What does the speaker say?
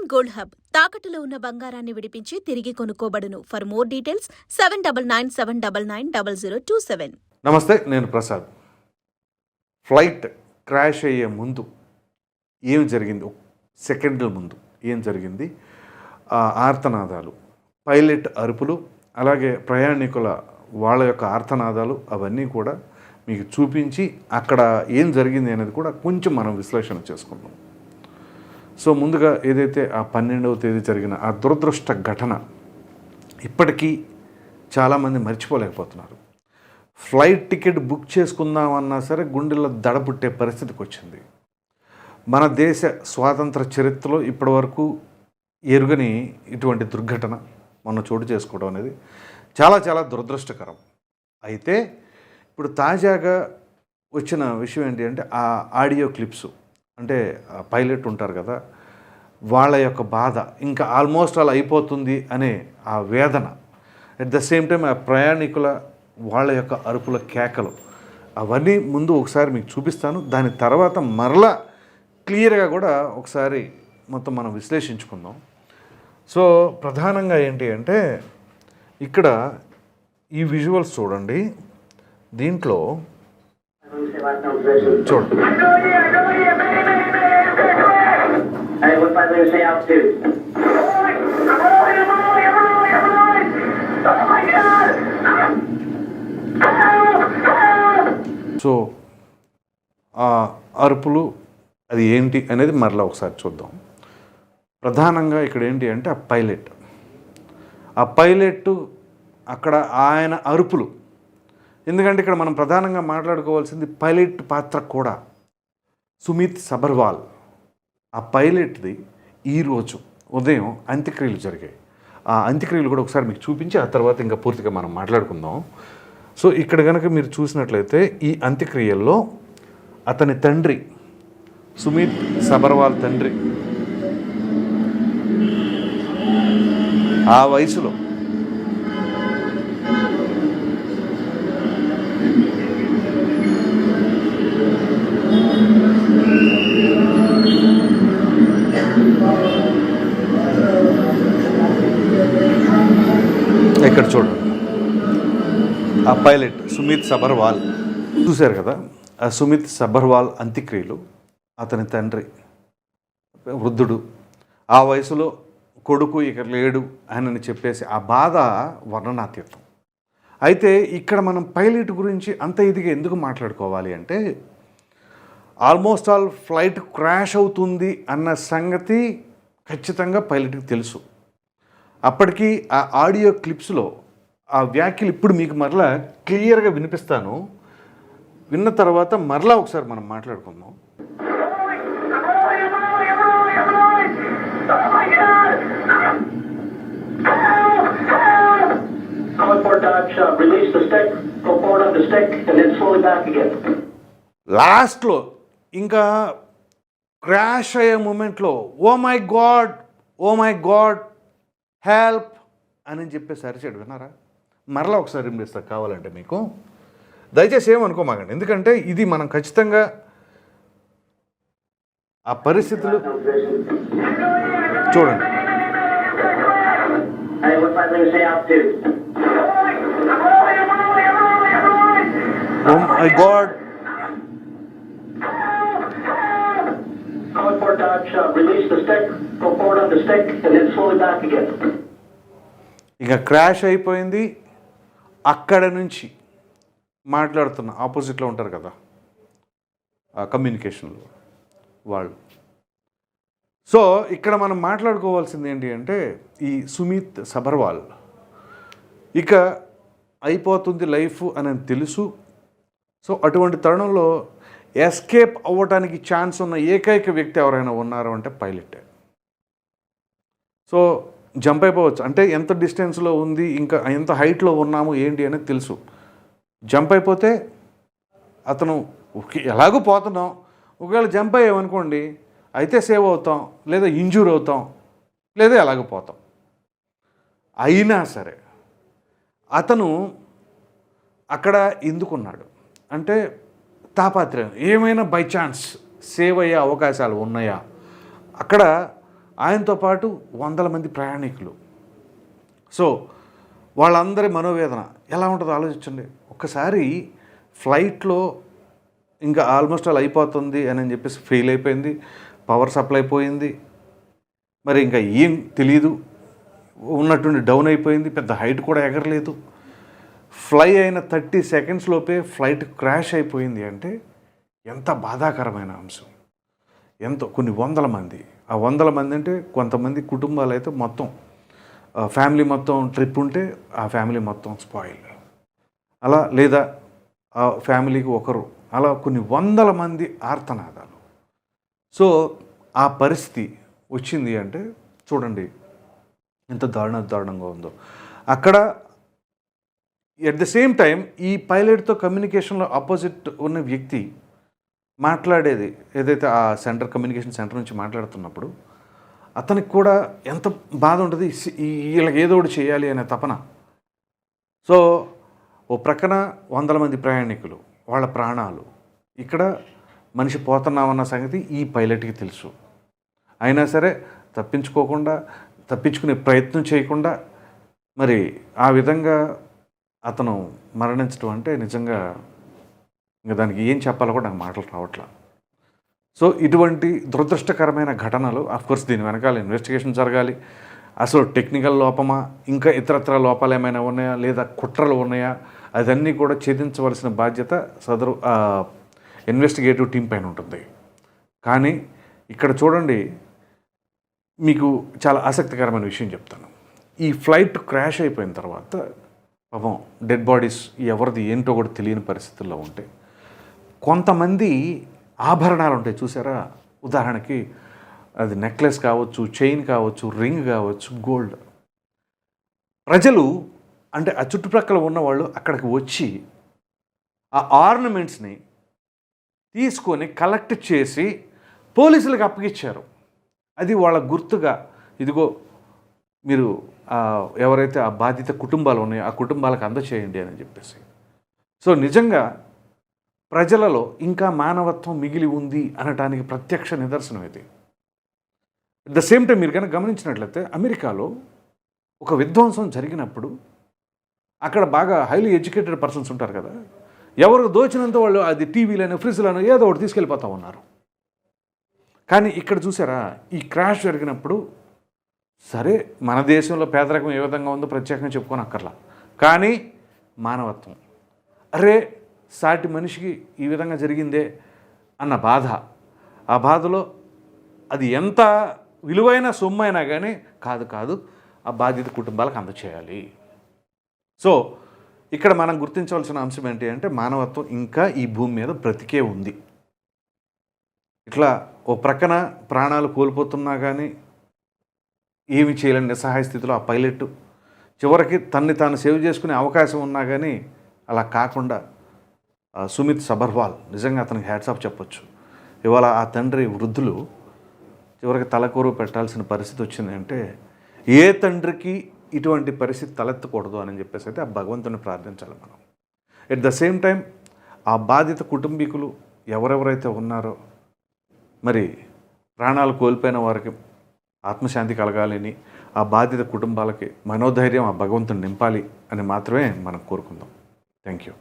Indian gold hub. తాకట్టులో ఉన్న బంగారాన్ని విడిపించి తిరిగి కొనుక్కోబడును. For more details seven double nine seven double nine double zero two seven నమస్తే నేను ప్రసాద్. ఫ్లైట్ క్రాష్ అయ్యే ముందు ఏం జరిగింది? సెకండ్ల ముందు ఏం జరిగింది? ఆర్తనాదాలు పైలట్ అరుపులు అలాగే ప్రయాణికుల వాళ్ళ యొక్క ఆర్తనాదాలు అవన్నీ కూడా మీకు చూపించి అక్కడ ఏం జరిగింది అనేది కూడా కొంచెం మనం విశ్లేషణ చేసుకుందాం. సో ముందుగా ఏదైతే ఆ పన్నెండవ తేదీ జరిగిన ఆ దురదృష్ట ఘటన ఇప్పటికీ చాలామంది మర్చిపోలేకపోతున్నారు. ఫ్లైట్ టికెట్ బుక్ చేసుకుందామన్నా సరే గుండెల్లో దడ పుట్టే పరిస్థితికి వచ్చింది. మన దేశ స్వాతంత్ర చరిత్రలో ఇప్పటివరకు ఎరుగని ఇటువంటి దుర్ఘటన మనం చోటు చేసుకోవడం అనేది చాలా చాలా దురదృష్టకరం. అయితే ఇప్పుడు తాజాగా వచ్చిన విషయం ఏంటి అంటే ఆ ఆడియో క్లిప్స్ అంటే పైలట్ ఉంటారు కదా వాళ్ళ యొక్క బాధ ఇంకా ఆల్మోస్ట్ అలా అయిపోతుంది అనే ఆ వేదన. అట్ ద సేమ్ టైం ఆ ప్రయాణికుల వాళ్ళ యొక్క అరుపుల కేకలు. అవన్నీ ముందు ఒకసారి మీకు చూపిస్తాను. దాని తర్వాత మరలా క్లియర్గా కూడా ఒకసారి మొత్తం మనం విశ్లేషించుకుందాం. సో ప్రధానంగా ఏంటి అంటే ఇక్కడ ఈ విజువల్స్ చూడండి. దీంట్లో చూడండి if I lose the altitude? So ఆ అరుపులు అది ఏంటి అనేది మరలా ఒకసారి చూద్దాం. ప్రధానంగా ఇక్కడ ఏంటి అంటే ఆ పైలట్. ఆ పైలట్ అక్కడ ఆయన అరుపులు. ఎందుకంటే ఇక్కడ మనం ప్రధానంగా మాట్లాడుకోవాల్సింది పైలట్ పాత్ర కూడా. సుమిత్ సబర్వాల్. ఆ పైలట్ది ఈరోజు ఉదయం అంత్యక్రియలు జరిగాయి. ఆ అంత్యక్రియలు కూడా ఒకసారి మీకు చూపించి ఆ తర్వాత ఇంకా పూర్తిగా మనం మాట్లాడుకుందాం. సో ఇక్కడ కనుక మీరు చూసినట్లయితే ఈ అంత్యక్రియల్లో అతని తండ్రి సుమిత్ సబర్వాల్ తండ్రి ఆ వయసులో ఇక్కడ చూడండి ఆ పైలట్ సుమిత్ సబర్వాల్. చూశారు కదా? ఆ సుమిత్ సబర్వాల్ అంత్యక్రియలు. అతని తండ్రి వృద్ధుడు. ఆ వయసులో కొడుకు ఇక లేడు అని చెప్పేసి ఆ బాధ వర్ణనాతీతం. అయితే ఇక్కడ మనం పైలట్ గురించి అంత ఇదిగా ఎందుకు మాట్లాడుకోవాలి అంటే ఆల్మోస్ట్ ఆల్ ఫ్లైట్ క్రాష్ అవుతుంది అన్న సంగతి ఖచ్చితంగా పైలట్కి తెలుసు. అప్పటికి ఆ ఆడియో క్లిప్స్లో ఆ వ్యాఖ్యలు ఇప్పుడు మీకు మరలా క్లియర్గా వినిపిస్తాను. విన్న తర్వాత మరలా ఒకసారి మనం మాట్లాడుకుందాం. లాస్ట్లో ఇంకా క్రాష్ అయ్యే మూమెంట్లో ఓ my god! Oh my god! Help అని చెప్పేసి అరిచాడు విన్నారా? మరలా ఒకసారి వినిపిస్తా కావాలంటే మీకు. దయచేసి ఏమనుకోమాకండి ఎందుకంటే ఇది మనం ఖచ్చితంగా ఆ పరిస్థితులు చూడండి. I god. For Dodge, uh, release the stick, go forward on the stick, and then slowly back again. ఇక క్రాష్ అయిపోయింది. అక్కడ నుంచి మాట్లాడుతున్న ఆపోజిట్లో ఉంటారు కదా ఆ కమ్యూనికేషన్లో వాళ్ళు. సో ఇక్కడ మనం మాట్లాడుకోవాల్సింది ఏంటి అంటే ఈ సుమిత్ సబర్వాల్. ఇక అయిపోతుంది లైఫ్ అని తెలుసు. సో అటువంటి తరుణంలో ఎస్కేప్ అవ్వడానికి ఛాన్స్ ఉన్న ఏకైక వ్యక్తి ఎవరైనా ఉన్నారు అంటే పైలటే. సో జంప్ అయిపోవచ్చు. అంటే ఎంత డిస్టెన్స్లో ఉంది ఇంకా ఎంత హైట్లో ఉన్నాము ఏంటి అనేది తెలుసు. జంప్ అయిపోతే అతను ఎలాగో పోతున్నాం. ఒకవేళ జంప్ అయ్యామనుకోండి అయితే సేవ్ అవుతాం లేదా ఇంజూర్ అవుతాం లేదా ఎలాగ పోతాం. అయినా సరే అతను అక్కడ ఎందుకున్నాడు? అంటే తాపాత్రయం ఏమైనా బై ఛాన్స్ సేవ్ అయ్యే అవకాశాలు ఉన్నాయా? అక్కడ ఆయనతో పాటు వందల మంది ప్రయాణికులు. సో వాళ్ళందరి మనోవేదన ఎలా ఉంటుందో ఆలోచించండి. ఒక్కసారి ఫ్లైట్లో ఇంకా ఆల్మోస్ట్ అలా అయిపోతుంది అని చెప్పేసి ఫెయిల్ అయిపోయింది. పవర్ సప్లై పోయింది. మరి ఇంకా ఏం తెలియదు ఉన్నటువంటి డౌన్ అయిపోయింది. పెద్ద హైట్ కూడా ఎగరలేదు. ఫ్లై అయిన థర్టీ సెకండ్స్ లోపే ఫ్లైట్ క్రాష్ అయిపోయింది అంటే ఎంత బాధాకరమైన అంశం. ఎంతో కొన్ని వందల మంది ఆ వందల మంది అంటే కొంతమంది కుటుంబాలు అయితే మొత్తం ఫ్యామిలీ మొత్తం ట్రిప్ ఉంటే ఆ ఫ్యామిలీ మొత్తం స్పాయిల్. అలా లేదా ఆ ఫ్యామిలీకి ఒకరు అలా కొన్ని వందల మంది ఆర్తనాదాలు. సో ఆ పరిస్థితి వచ్చింది అంటే చూడండి ఎంత దారుణ దారుణంగా ఉందో. అక్కడ ఎట్ ద సేమ్ టైం ఈ పైలట్తో కమ్యూనికేషన్లో ఆపోజిట్ ఉన్న వ్యక్తి మాట్లాడేది. ఏదైతే ఆ సెంటర్ కమ్యూనికేషన్ సెంటర్ నుంచి మాట్లాడుతున్నప్పుడు అతనికి కూడా ఎంత బాధ ఉంటుంది వీళ్ళకి ఏదో ఒకటి చేయాలి అనే తపన. సో ఓ ప్రక్కన వందల మంది ప్రయాణికులు వాళ్ళ ప్రాణాలు. ఇక్కడ మనిషి పోతున్నామన్న సంగతి ఈ పైలట్కి తెలుసు. అయినా సరే తప్పించుకోకుండా తప్పించుకునే ప్రయత్నం చేయకుండా మరి ఆ విధంగా అతను మరణించడం అంటే నిజంగా ఇంకా దానికి ఏం చెప్పాలో కూడా నాకు మాటలు రావట్లా. సో ఇటువంటి దురదృష్టకరమైన ఘటనలు కోర్స్ దీని వెనకాల ఇన్వెస్టిగేషన్ జరగాలి. అసలు టెక్నికల్ లోపమా? ఇంకా ఇతరత్ర లోపాలు ఏమైనా ఉన్నాయా? లేదా కుట్రలు ఉన్నాయా? అదన్నీ కూడా ఛేదించవలసిన బాధ్యత సదరు ఇన్వెస్టిగేటివ్ టీం పైన ఉంటుంది. కానీ ఇక్కడ చూడండి మీకు చాలా ఆసక్తికరమైన విషయం చెప్తాను. ఈ ఫ్లైట్ క్రాష్ అయిపోయిన తర్వాత పాపం డెడ్ బాడీస్ ఎవరిది ఏంటో కూడా తెలియని పరిస్థితుల్లో ఉంటే కొంతమంది ఆభరణాలు ఉంటాయి చూసారా? ఉదాహరణకి అది నెక్లెస్ కావచ్చు చైన్ కావచ్చు రింగ్ కావచ్చు గోల్డ్ ప్రజలు అంటే ఆ చుట్టుప్రక్కల ఉన్నవాళ్ళు అక్కడికి వచ్చి ఆ ఆర్నమెంట్స్ని తీసుకొని కలెక్ట్ చేసి పోలీసులకు అప్పగిచ్చారు. అది వాళ్ళ గుర్తుగా ఇదిగో మీరు ఎవరైతే ఆ బాధిత కుటుంబాలు ఉన్నాయో ఆ కుటుంబాలకు అందచేయండి అని చెప్పేసి. సో నిజంగా ప్రజలలో ఇంకా మానవత్వం మిగిలి ఉంది అనటానికి ప్రత్యక్ష నిదర్శనం ఇది. అట్ ద సేమ్ టైం మీరు కనుక గమనించినట్లయితే అమెరికాలో ఒక విధ్వంసం జరిగినప్పుడు అక్కడ బాగా హైలీ ఎడ్యుకేటెడ్ పర్సన్స్ ఉంటారు కదా ఎవరు దోచినంత వాళ్ళు అది టీవీలను ఫ్రిడ్జ్లను ఏదో ఒకటి తీసుకెళ్ళిపోతూ ఉన్నారు. కానీ ఇక్కడ చూసారా ఈ క్రాష్ జరిగినప్పుడు సరే మన దేశంలో పేదరికం ఏ విధంగా ఉందో ప్రత్యేకంగా చెప్పుకొని అక్కర్లా కానీ మానవత్వం. అరే సాటి మనిషికి ఈ విధంగా జరిగిందే అన్న బాధ. ఆ బాధలో అది ఎంత విలువైన సొమ్ము అయినా కానీ కాదు కాదు ఆ బాధిత కుటుంబాలకు అందచేయాలి. సో ఇక్కడ మనం గుర్తించవలసిన అంశం ఏంటి అంటే మానవత్వం ఇంకా ఈ భూమి మీద బ్రతికే ఉంది. ఇట్లా ఓ ప్రక్కన ప్రాణాలు కోల్పోతున్నా కానీ ఏమి చేయలేని నిస్సహాయ స్థితిలో ఆ పైలట్ చివరికి తన్ని తాను సేవ్ చేసుకునే అవకాశం ఉన్నా కానీ అలా కాకుండా సుమిత్ సబర్వాల్. నిజంగా అతనికి హ్యాట్స్ ఆఫ్ చెప్పొచ్చు. ఇవాళ ఆ తండ్రి వృద్ధులు చివరికి తలకూరు పెట్టాల్సిన పరిస్థితి వచ్చింది అంటే ఏ తండ్రికి ఇటువంటి పరిస్థితి తలెత్తకూడదు అని చెప్పేసి అయితే ఆ భగవంతుని ప్రార్థించాలి మనం. ఎట్ ద సేమ్ టైం ఆ బాధిత కుటుంబీకులు ఎవరెవరైతే ఉన్నారో మరి ప్రాణాలు కోల్పోయిన వారికి ఆత్మశాంతి కలగాలని ఆ బాధిత కుటుంబాలకి మనోధైర్యం ఆ భగవంతుని నింపాలి అని మాత్రమే మనం కోరుకుందాం. Thank you